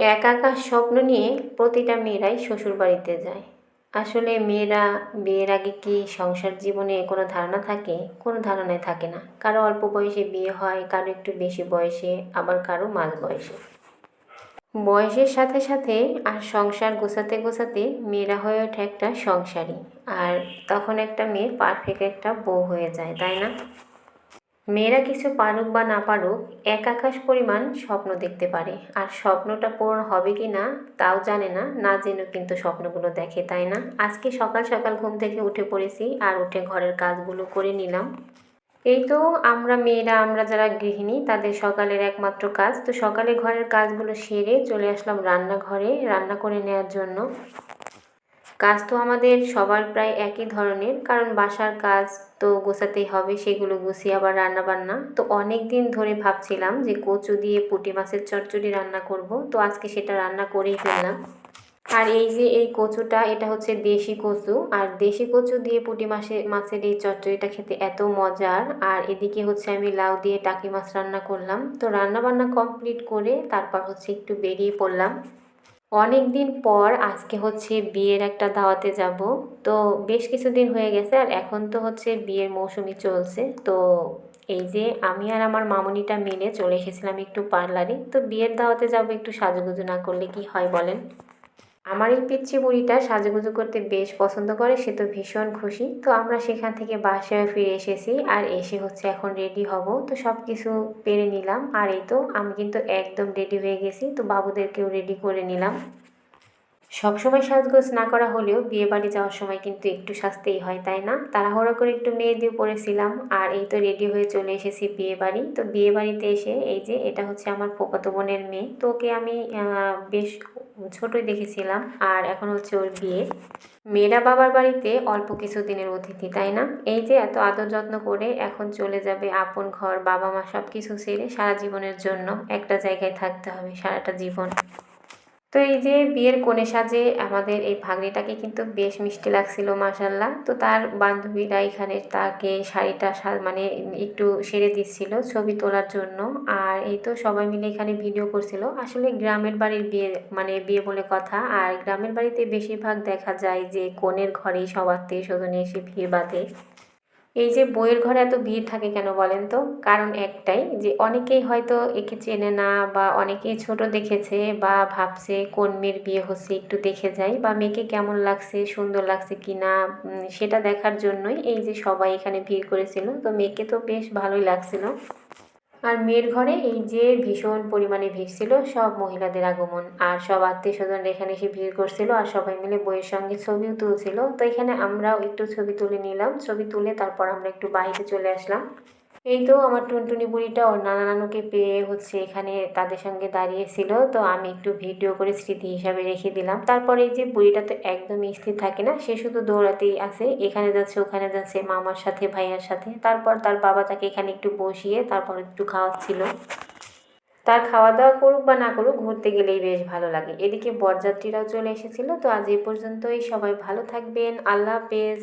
একা একা স্বপ্ন নিয়ে প্রতিটা মেয়েরাই শ্বশুর বাড়িতে যায়। আসলে মেয়েরা, বিয়ের আগে কি সংসার জীবনে কোনো ধারণা থাকে? কোনো ধারণাই থাকে না। কারও অল্প বয়সে বিয়ে হয়, কারও একটু বেশি বয়সে, আবার কারও মাঝ বয়সে। বয়সের সাথে সাথে আর সংসার গোছাতে গোছাতে মেয়েরা হয়ে ওঠে একটা সংসারী। আর তখন একটা মেয়ে পারফেক্ট একটা বউ হয়ে যায়, তাই না? মেয়েরা কিছু পারুক বা না পারুক, এক আকাশ পরিমাণ স্বপ্ন দেখতে পারে। আর স্বপ্নটা পূরণ হবে কি না, তাও জানে না না জেনেও কিন্তু স্বপ্নগুলো দেখে, তাই না? আজকে সকাল সকাল ঘুম থেকে উঠে পড়েছি আর উঠে ঘরের কাজগুলো করে নিলাম। এই তো আমরা মেয়েরা, আমরা যারা গৃহিণী, তাদের সকালের একমাত্র কাজ। তো সকালে ঘরের কাজগুলো সেরে চলে আসলাম রান্নাঘরে। রান্না করে নেওয়ার জন্য কাজ তো আমাদের সবার প্রায় একই ধরনের, কারণ বাসার কাজ তো গোছাতেই হবে, সেগুলো গুছিয়ে আবার রান্না বান্না তো অনেক দিন ধরে ভাবছিলাম যে কচু দিয়ে পুঁটি মাছের চচ্চড়ি রান্না করব, তো আজকে সেটা রান্না করেই ফেললাম। আর এই যে এই কচুটা, এটা হচ্ছে দেশি কচু, আর দেশি কচু দিয়ে পুঁটি মাসে মাছের এই চচ্চড়িটা খেতে এত মজার, আর এদিকে হচ্ছে আমি লাউ দিয়ে টাকি মাছ রান্না করলাম। তো রান্না বান্না কমপ্লিট করে তারপর হচ্ছে একটু বেরিয়ে পড়লাম। অনেক দিন পর আজকে হচ্ছে বিয়ের একটা দাওয়াতে যাব। তো বেশ কিছুদিন হয়ে গেছে আর এখন তো হচ্ছে বিয়ের মৌসুমি চলছে। তো এই যে আমি আর আমার মামুনিটা মিলে চলে এসেছিলাম একটু পার্লারে। তো বিয়ের দাওয়াতে যাব একটু সাজুগুজু না করলে কি হয় বলেন? আমার এই পিচ্ছি বুড়িটা সাজুগুজু করতে বেশ পছন্দ করে, সে তো ভীষণ খুশি। তো আমরা সেখান থেকে বাসায় ফিরে এসেছি আর এসে হচ্ছে এখন রেডি হব। তো সব কিছু পেরে নিলাম। আর এই তো, আমি কিন্তু একদম রেডি হয়ে গেছি। তো বাবুদেরকেও রেডি করে নিলাম। সবসময় সাজগোজ না করা হলেও বিয়ে বাড়ি যাওয়ার সময় কিন্তু একটু সাজতেই হয়, তাই না? তাড়াহুড়ো করে একটু মেয়ে দিয়ে পড়েছিলাম আর এই তো রেডি হয়ে চলে এসেছি বিয়ে বাড়ি। তো বিয়ে বাড়িতে এসে এই যে, এটা হচ্ছে আমার ফুফাতো বোনের মেয়ে। তো ওকে আমি বেশ ছোটই দেখেছিলাম। আর এখন হচ্ছে ওর বিয়ে। মেয়েরা বাবার বাড়িতে অল্প কিছু দিনের অতিথি, তাই না? এই যে এত আদর যত্ন করে এখন চলে যাবে আপন ঘর, বাবা মা সব কিছু ছেড়ে সারা জীবনের জন্য একটা জায়গায় থাকতে হবে সারাটা জীবন। তো এই যে বিয়ের কোণে সাজে আমাদের এই ভাগ্নিটাকে কিন্তু বেশ মিষ্টি লাগছিল মাসাল্লাহ তো তার বান্ধবীরা এখানে তাকে শাড়িটা মানে একটু সেরে দিচ্ছিল ছবি তোলার জন্য। আর এই তো সবাই মিলে এখানে ভিডিও করছিল। আসলে গ্রামের বাড়ির বিয়ে মানে বিয়ে বলে কথা। আর গ্রামের বাড়িতে বেশিরভাগ দেখা যায় যে কনের ঘরেই সব আত্মীয় স্বজনে এসে ভিড় বাঁধে। এই যে বইয়ের ঘরে এত ভিড় থাকে কেন বলেন তো? কারণ একটাই যে অনেকেই হয়তো একে চেনে না বা অনেকেই ছোট দেখেছে বা ভাবছে কোন মেয়ের বিয়ে হচ্ছে, একটু দেখে যায় বা মেয়েকে কেমন লাগছে, সুন্দর লাগছে কি না সেটা দেখার জন্যই এই যে সবাই এখানে ভিড় করেছিল। তো মেয়েকে তো বেশ ভালোই লাগছিল। আর মেয়ের ঘরে এই যে ভীষণ পরিমাণে ভিড় ছিল, সব মহিলাদের আগমন। আর সব আত্মীয় স্বজন এখানে এসে ভিড় করছিল আর সবাই মিলে বইয়ের সঙ্গে ছবিও তুলছিল। তো এখানে আমরাও একটু ছবি তুলে নিলাম। ছবি তুলে তারপর আমরা একটু বাইরে চলে আসলাম। এই তো আমার টুনটুনি বুড়িটা ওর নানা নানুকে পেয়ে হচ্ছে এখানে তাদের সঙ্গে দাঁড়িয়েছিল তো আমি একটু ভিডিও করে স্মৃতি হিসাবে রেখে দিলাম। তারপরে এই যে বুড়িটা তো একদমই স্থির থাকে না, সে শুধু দৌড়াতেই আসে এখানে যাচ্ছে, ওখানে যাচ্ছে, মামার সাথে, ভাইয়ার সাথে। তারপর তার বাবা তাকে এখানে একটু বসিয়ে তারপর একটু খাওয়াচ্ছিল। তার খাওয়া দাওয়া করুক বা না করুক, ঘুরতে গেলেই বেশ ভালো লাগে। এদিকে বরযাত্রীরাও চলে এসেছিল। তো আজ এই পর্যন্তই। সবাই ভালো থাকবেন। আল্লাহ হাফেজ।